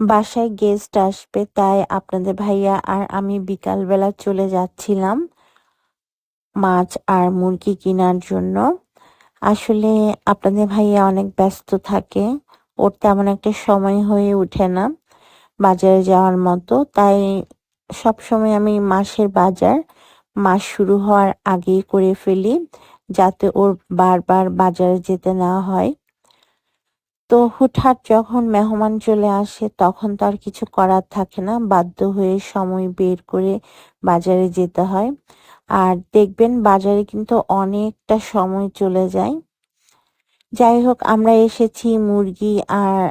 বাসায় গেস্ট আসবে, তাই আপনাদের ভাইয়া আর আমি বিকালবেলা চলে যাচ্ছিলাম মাছ আর মুরগি কেনার জন্য। আসলে আপনাদের ভাইয়া অনেক ব্যস্ত থাকে, ওর তেমন একটা সময় হয়ে ওঠে না বাজারে যাওয়ার মতো, তাই সব সময় আমি মাসের বাজার, মাস শুরু হওয়ার আগেই করে ফেলি যাতে ওর বারবার বাজারে যেতে না হয়। তো হুটহাট যখন মেহমান চলে আসে, তখন তো আর কিছু করার থাকে না। বাধ্য হয়ে সময় বের করে বাজারে যেতে হয়। আর দেখবেন বাজারে কিন্তু অনেকটা সময় চলে যায়। যাই হোক, আমরা এসেছি মুরগি আর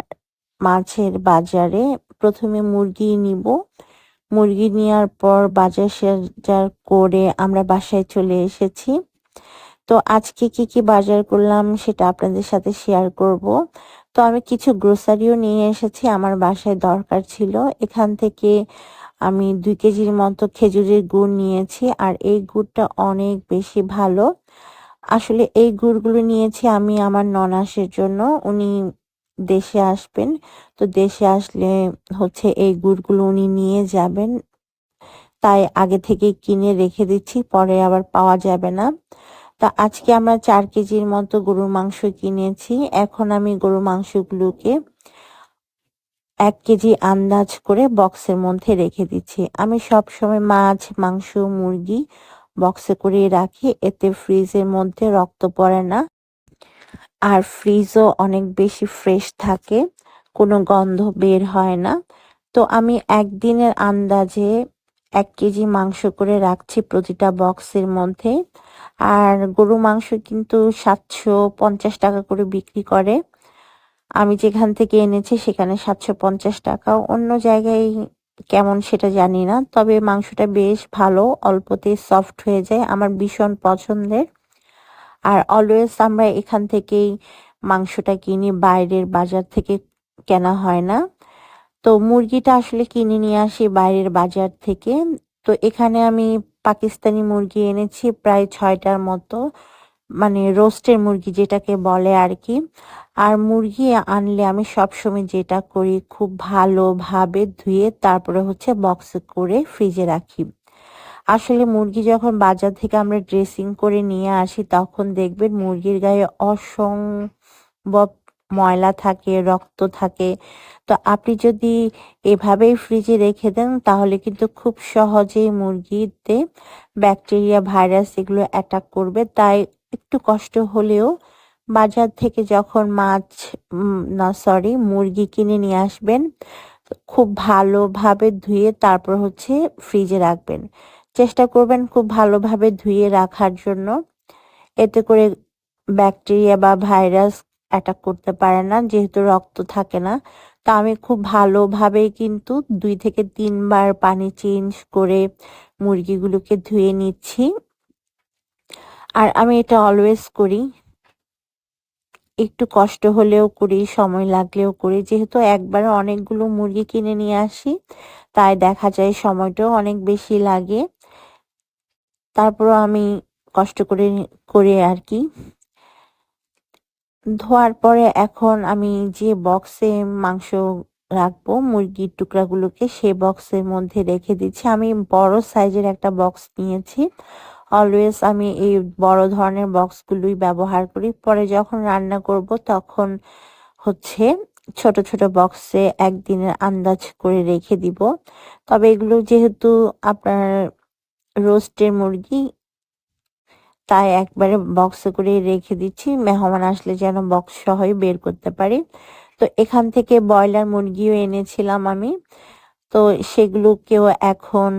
মাছের বাজারে। প্রথমে মুরগি নিব। মুরগি নেওয়ার পর বাজার সাজার করে আমরা বাসায় চলে এসেছি। তো আজকে কি কি বাজার করলাম সেটা আপনাদের সাথে শেয়ার করব। তো আমি কিছু গ্রোসারিও নিয়ে এসেছি, আমার বাসায় দরকার ছিল। এখান থেকে আমি দুই কেজির মতো খেজুরের গুড় নিয়েছি আর এই গুড়টা অনেক বেশি ভালো। আসলে এই গুড়গুলো নিয়েছি আমি আমার ননাসের জন্য, উনি দেশে আসবেন। তো দেশে আসলে হচ্ছে এই গুড়গুলো উনি নিয়ে যাবেন। তাই আগে থেকে কিনে রেখে দিচ্ছি, পরে আবার পাওয়া যাবে না। তা আজকে আমরা চার কেজির মতো গরুর মাংস কিনেছি। এখন আমি গরুর মাংসগুলোকে এক কেজি আন্দাজ করে বক্সের মধ্যে রেখে দিচ্ছি। আমি সব সময় মাছ, মাংস, মুরগি বক্সে করে রাখি। এতে ফ্রিজের মধ্যে রক্ত পড়ে না। আর ফ্রিজও অনেক বেশি ফ্রেশ থাকে, কোনো গন্ধ বের হয় না। তো আমি একদিনের আন্দাজে এক কেজি মাংস করে রাখছি প্রতিটা বক্সের মধ্যে। আর গরু মাংস কিন্তু সাতশো পঞ্চাশ টাকা করে বিক্রি করে। আমি যেখান থেকে এনেছি সেখানে সাতশো পঞ্চাশ টাকা। অন্য জায়গায় কেমন সেটা জানি না, তবে মাংসটা বেশ ভালো অল্পতে সফট হয়ে যায়, আমার ভীষণ পছন্দের। আর অলওয়েজ আমরা এখান থেকেই মাংসটা কিনি, বাইরের বাজার থেকে কেনা হয় না। তো মুরগিটা আসলে কিনে নিয়ে আসি বাইরের বাজার থেকে। তো এখানে আমি পাকিস্তানি মুরগি এনেছি প্রায় ছয়টার মতো মানে রোস্টের মুরগি যেটাকে বলে আর কি আর মুরগি আনলে আমি সবসময় যেটা করি খুব ভালোভাবে ধুয়ে তারপরে হচ্ছে বক্সে করে ফ্রিজে রাখি। আসলে মুরগি যখন বাজার থেকে আমরা ড্রেসিং করে নিয়ে আসি তখন দেখবেন মুরগির গায়ে অসম্ভব ময়লা থাকে, রক্ত থাকে। তো আপনি যদি এভাবেই ফ্রিজে রেখে দেন, তাহলে কিন্তু খুব সহজেই মুরগিতে ব্যাকটেরিয়া ভাইরাস এগুলো অ্যাটাক করবে। তাই একটু কষ্ট হলেও বাজার থেকে যখন মাছ না সরি মুরগি কিনে নিয়ে আসবেন, খুব ভালোভাবে ধুয়ে তারপর হচ্ছে ফ্রিজে রাখবেন। চেষ্টা করবেন খুব ভালোভাবে ধুয়ে রাখার জন্য। এতে করে ব্যাকটেরিয়া বা ভাইরাস অ্যাটাক করতে পারে না, যেহেতু রক্ত থাকে না। তা আমি খুব ভালোভাবে কিন্তু দুই থেকে তিনবার পানি চেঞ্জ করে মুরগিগুলোকে ধুয়ে নিচ্ছি। আর আমি এটা অলওয়েজ করি। একটু কষ্ট হলেও করি, সময় লাগলেও করি। যেহেতু একবারে অনেকগুলো মুরগি কিনে নিয়ে আসি, তাই দেখা যায় সময়টাও অনেক বেশি লাগে। তারপরও আমি কষ্ট করে করে আর কি ধোয়ার পরে এখন আমি যে বক্সে মাংস রাখব, মুরগির টুকরাগুলোকে সে বক্সের মধ্যে রেখে দিচ্ছি। আমি বড় সাইজের একটা বক্স নিয়েছি। অলওয়েজ আমি এই বড় ধরনের বক্সগুলোই ব্যবহার করি। পরে যখন রান্না করব তখন হচ্ছে ছোট ছোট বক্সে একদিনের আন্দাজ করে রেখে দিব। তবে এগুলো যেহেতু আপনার রোস্টের মুরগি তাই একবারে বক্সে করে রেখে দিচ্ছি। মেহমান আসলে যেন বক্স সহই বের করতে পারি। তো এখান থেকে ব্রয়লার মুরগিও এনেছিলাম আমি। তো সেগুলোকেও এখন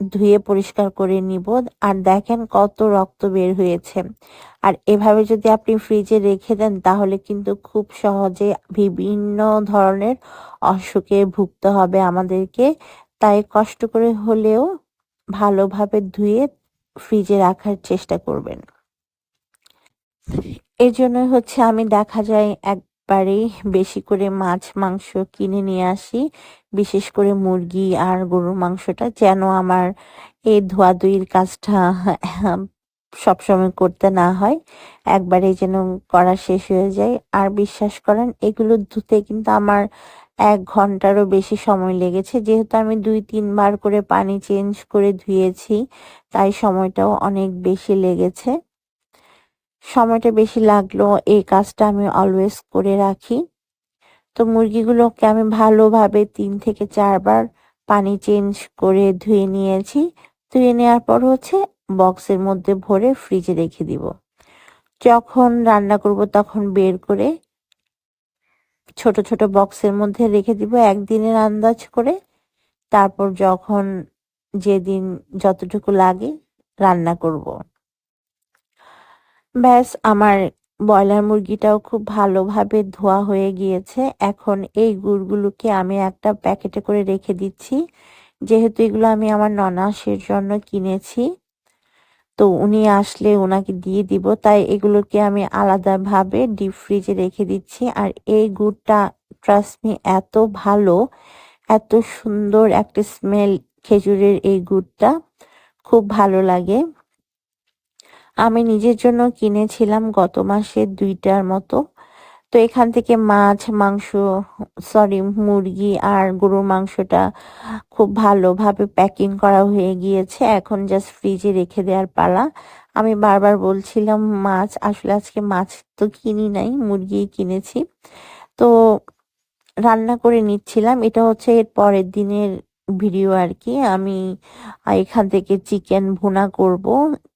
ধুয়ে পরিষ্কার করে নিব। আর দেখেন কত রক্ত বের হয়েছে। আর এভাবে যদি আপনি ফ্রিজে রেখে দেন, তাহলে কিন্তু খুব সহজে বিভিন্ন ধরনের অসুখে ভুগতে হবে আমাদেরকে। তাই কষ্ট করে হলেও ভালোভাবে ধুয়ে ফ্রিজে রাখার চেষ্টা করবেন। এই জন্য হচ্ছে আমি দেখা যায় একবারেই বেশি করে মাছ, মাংস কিনে নিয়ে আসি। বিশেষ করে মুরগি আর গরুর মাংসটা যেন আমার এই ধোয়াধুয়ির কাজটা সবসময় করতে না হয়, একবারে যেন করা শেষ হয়ে যায়। আর বিশ্বাস করেন, এগুলো ধুতে কিন্তু আমার এক ঘন্টারও বেশি সময় লেগেছে। যেহেতু আমি দুই, তিনবার করে পানি চেঞ্জ করে ধুয়েছি, তাই সময়টাও অনেক বেশি লেগেছে। সময়টা বেশি লাগল, এই কাজটা আমি অলওয়েজ করে রাখি। তো মুরগিগুলোকে আমি ভালোভাবে তিন থেকে চারবার পানি চেঞ্জ করে ধুয়ে নিয়েছি। ধুয়ে নেওয়ার পর হচ্ছে বক্সের মধ্যে ভরে ফ্রিজে রেখে দিব। যখন রান্না করব তখন বের করে ছোট ছোট বক্সের মধ্যে রেখে দিব একদিনের আন্দাজ করে। তারপর যখন যেদিন যতটুকু লাগে রান্না করব। ব্যাস, আমার ব্রয়লার মুরগিটাও খুব ভালোভাবে ধোয়া হয়ে গিয়েছে। এখন এই গুড়গুলোকে আমি একটা প্যাকেটে করে রেখে দিচ্ছি। যেহেতু এগুলো আমি আমার ননাসের জন্য কিনেছি তো উনি আসলে ওনাকে দিয়ে দিব। তাই এগুলোকে আমি আলাদাভাবে ডিপ ফ্রিজে রেখে দিচ্ছি। আর এই গুড়টা ট্রাস্টমি এত ভালো, এত সুন্দর একটা স্মেল খেজুরের এই গুড়টা। খুব ভালো লাগে। আমি নিজের জন্য কিনেছিলাম গত মাসে দুইটার মতো। তো এখান থেকে মাছ, মাংস সরি মুরগি আর গরুর মাংসটা খুব ভালোভাবে প্যাকিং করা হয়ে গিয়েছে। এখন জাস্ট ফ্রিজে রেখে দেওয়ার পালা। আমি বারবার বলছিলাম, মাছ, আসলে আজকে মাছ তো কিনি নাই মুরগি কিনেছি। তো রান্না করে নিচ্ছিলাম। এটা হচ্ছে এর পরের দিনের ভিডিও আর কি। আমি এখান থেকে চিকেন ভুনা করব।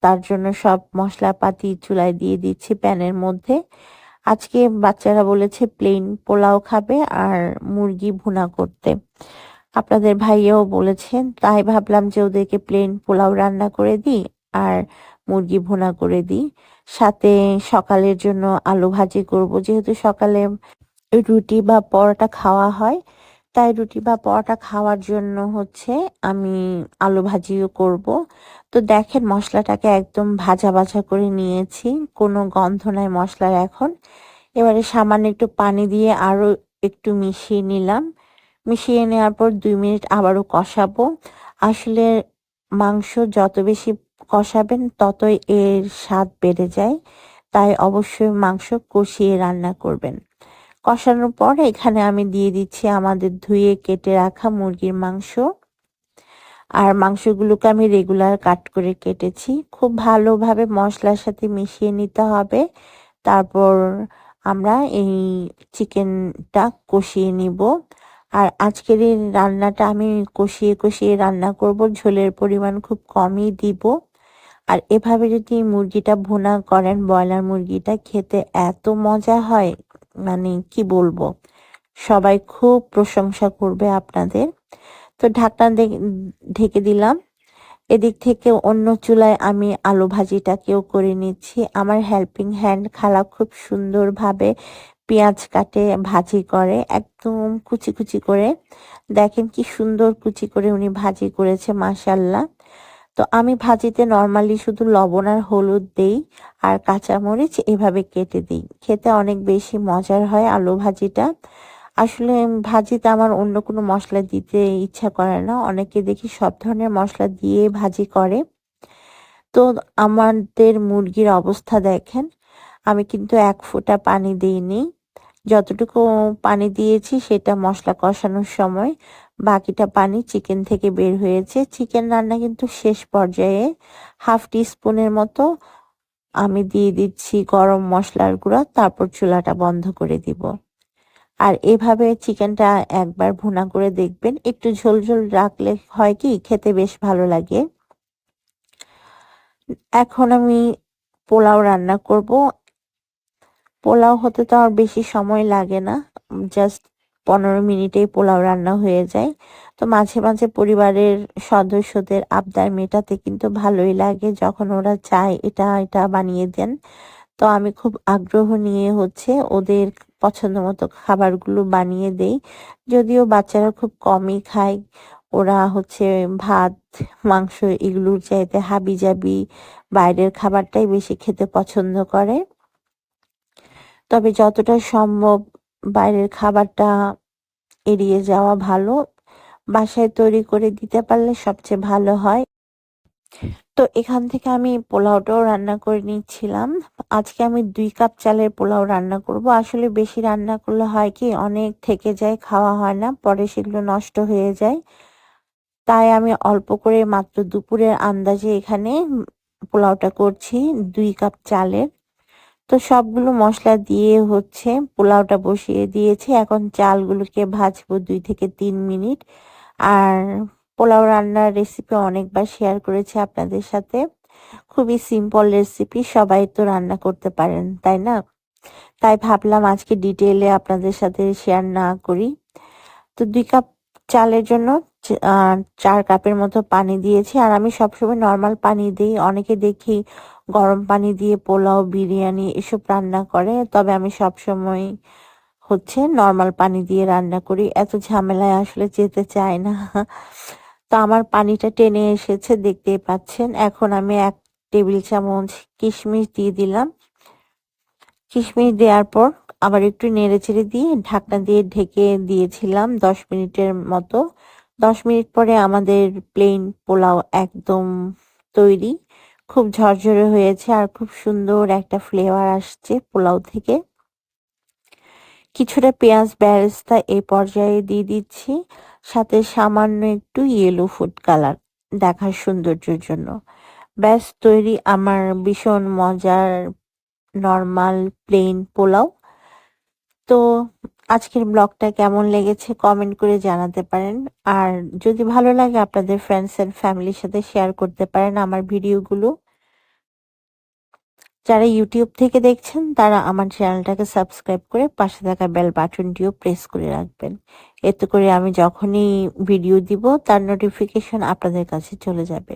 তার জন্য সব মশলাপাতি চুলায় দিয়ে দিচ্ছি প্যানের মধ্যে। আজকে বাচ্চারা বলেছে প্লেন পোলাও খাবে আর মুরগি ভুনা করতে। আপনাদের ভাইয়াও বলেছেন তাই ভাবলাম যে ওদেরকে প্লেন পোলাও রান্না করে দিই আর মুরগি ভুনা করে দিই। সাথে সকালের জন্য আলু ভাজি করব, যেহেতু সকালে রুটি বা পরোটা খাওয়া হয় তাই রুটি বা পরোটা খাওয়ার জন্য হচ্ছে আমি আলু ভাজিও করব। তো দেখেন মশলাটাকে একদম ভাজা ভাজা করে নিয়েছি, কোনো গন্ধ নাই মশলার এখন। এবারে সামান্য একটু পানি দিয়ে আরও একটু মিশিয়ে নিলাম। মিশিয়ে নেওয়ার পর দুই মিনিট আবারও কষাবো। আসলে মাংস যত বেশি কষাবেন ততই এর স্বাদ বেড়ে যায়। তাই অবশ্যই মাংস কষিয়ে রান্না করবেন। কষানোর পর এখানে আমি দিয়ে দিচ্ছি আমাদের ধুয়ে কেটে রাখা মুরগির মাংস। আর মাংসগুলোকে আমি রেগুলার কাট করে কেটেছি। খুব ভালোভাবে মশলার সাথে মিশিয়ে নিতে হবে। তারপর আমরা এই চিকেনটা কষিয়ে নিব। আর আজকের এই রান্নাটা আমি কষিয়ে কষিয়ে রান্না করব। ঝোলের পরিমাণ খুব কমই দিব। আর এভাবে যদি মুরগিটা ভুনা করেন, ব্রয়লার মুরগিটা খেতে এত মজা হয়। মানে কি বলব, সবাই খুব প্রশংসা করবে আপনাদের। তো ঢাকনা ঢেকে দিলাম। এদিক থেকে অন্য চুলায় আমি আলু ভাজিটাকেও করে নিচ্ছি। আমার হেল্পিং হ্যান্ড খালা খুব সুন্দরভাবে পেঁয়াজ কাটে, ভাজি করে, একদম কুচি কুচি করে। দেখেন কি সুন্দর কুচি করে উনি ভাজি করেছে মাসাল্লাহ তো আমি ভাজিতে নর্মালি শুধু লবণ আর হলুদ দেই আর কাঁচামরিচ এভাবে কেটে দিই। খেতে অনেক বেশি মজার হয় আলু ভাজিটা। আসলে ভাজিতে আমার অন্য কোনো মশলা দিতে ইচ্ছা করে না। অনেকে দেখি সব ধরনের মশলা দিয়ে ভাজি করে। তো আমাদের মুরগির অবস্থা দেখেন, আমি কিন্তু এক ফোঁটা পানি দিইনি। যতটুকু পানি দিয়েছি সেটা মশলা কষানোর সময়। বাকিটা পানি চিকেন থেকে বের হয়েছে। চিকেন রান্না কিন্তু শেষ পর্যায়ে হাফ টি স্পুনের মতো আমি দিয়ে দিচ্ছি গরম মশলার গুঁড়া, তারপর চুলাটা বন্ধ করে দিব। আর এভাবে চিকেনটা একবার ভুনা করে দেখবেন। একটু ঝোল ঝোল রাখলে হয় কি, খেতে বেশ ভালো লাগে। এখন আমি পোলাও রান্না করব। পোলাও হতে তো আর বেশি সময় লাগে না। জাস্ট পনেরো মিনিটেই পোলাও রান্না হয়ে যায়। তো মাঝে মাঝে পরিবারের সদস্যদের আবদার মেটাতে কিন্তু ভালোই লাগে যখন ওরা চায় এটা এটা বানিয়ে দেন। তো আমি খুব আগ্রহ নিয়ে হচ্ছে ওদের পছন্দ মতো খাবারগুলো বানিয়ে দেই। যদিও বাচ্চারা খুব কমই খায়। ওরা হচ্ছে ভাত, মাংস এগুলোর চাইতে হাবি জাবি বাইরের খাবারটাই বেশি খেতে পছন্দ করে। তবে যতটা সম্ভব বাইরের খাবারটা এড়িয়ে যাওয়া ভালো। বাসায় তৈরি করে দিতে পারলে সবচেয়ে ভালো হয়। তো এখান থেকে আমি পোলাওটাও রান্না করে নিচ্ছিলাম। আজকে আমি দুই কাপ চালের পোলাও রান্না করব। আসলে বেশি রান্না করলে হয় কি, অনেক থেকে যায়, খাওয়া হয় না, পরে সেগুলো নষ্ট হয়ে যায়। তাই আমি অল্প করে মাত্র দুপুরের আন্দাজে এখানে পোলাওটা করছি, দুই কাপ চালের। তো সবগুলো মশলা দিয়ে হচ্ছে পোলাওটা বসিয়ে দিয়েছি। এখন চালগুলোকে ভাজবো দুই থেকে তিন মিনিট। আর পোলাও রান্নার রেসিপি অনেকবার শেয়ার করেছি আপনাদের সাথে। খুবই সিম্পল রেসিপি সবাই তো রান্না করতে পারেন, তাই না? তাই ভাবলাম আজকে ডিটেলে আপনাদের সাথে শেয়ার না করি। তো দুই কাপ চালের জন্য চার কাপের মতো পানি দিয়েছি। আর আমি সবসময় নর্মাল পানি দিই, অনেকে দেখি গরম পানি দিয়ে পোলাও, বিরিয়ানি এসব রান্না করে। তবে আমি সবসময় হচ্ছে নর্মাল পানি দিয়ে রান্না করি। এত ঝামেলায় আসলে যেতে চাই না। তো আমার পানিটা টেনে এসেছে, দেখতেই পাচ্ছেন। এখন আমি এক টেবিল চামচ কিশমিশ দিয়ে দিলাম। কিশমিশ দেওয়ার পর আবার একটু নেড়ে চেড়ে দিয়ে ঢাকনা দিয়ে ঢেকে দিয়েছিলাম দশ মিনিটের মতো। দশ মিনিট পরে আমাদের প্লেন পোলাও একদম তৈরি। খুব ঝরঝরে হয়েছে আর খুব সুন্দর একটা ফ্লেভার আসছে পোলাও থেকে। কিছুটা পেঁয়াজ ব্যারেস্তা এই পর্যায়ে দিয়ে দিচ্ছি, সাথে সামান্য একটু ইয়েলো ফুড কালার দেখার সৌন্দর্যের জন্য। ব্যাস, তৈরি আমার ভীষণ মজার নর্মাল প্লেন পোলাও। তো আজকের ব্লগটা কেমন লেগেছে কমেন্ট করে জানাতে পারেন। আর যদি ভালো লাগে আপনাদের ফ্রেন্ডস অ্যান্ড ফ্যামিলির সাথে শেয়ার করতে পারেন আমার ভিডিওগুলো। যারা ইউটিউব থেকে দেখছেন, তারা আমার চ্যানেলটাকে সাবস্ক্রাইব করে পাশে থাকা বেল বাটনটিও প্রেস করে রাখবেন। এতে করে আমি যখনই ভিডিও দিব, তার নোটিফিকেশন আপনাদের কাছে চলে যাবে।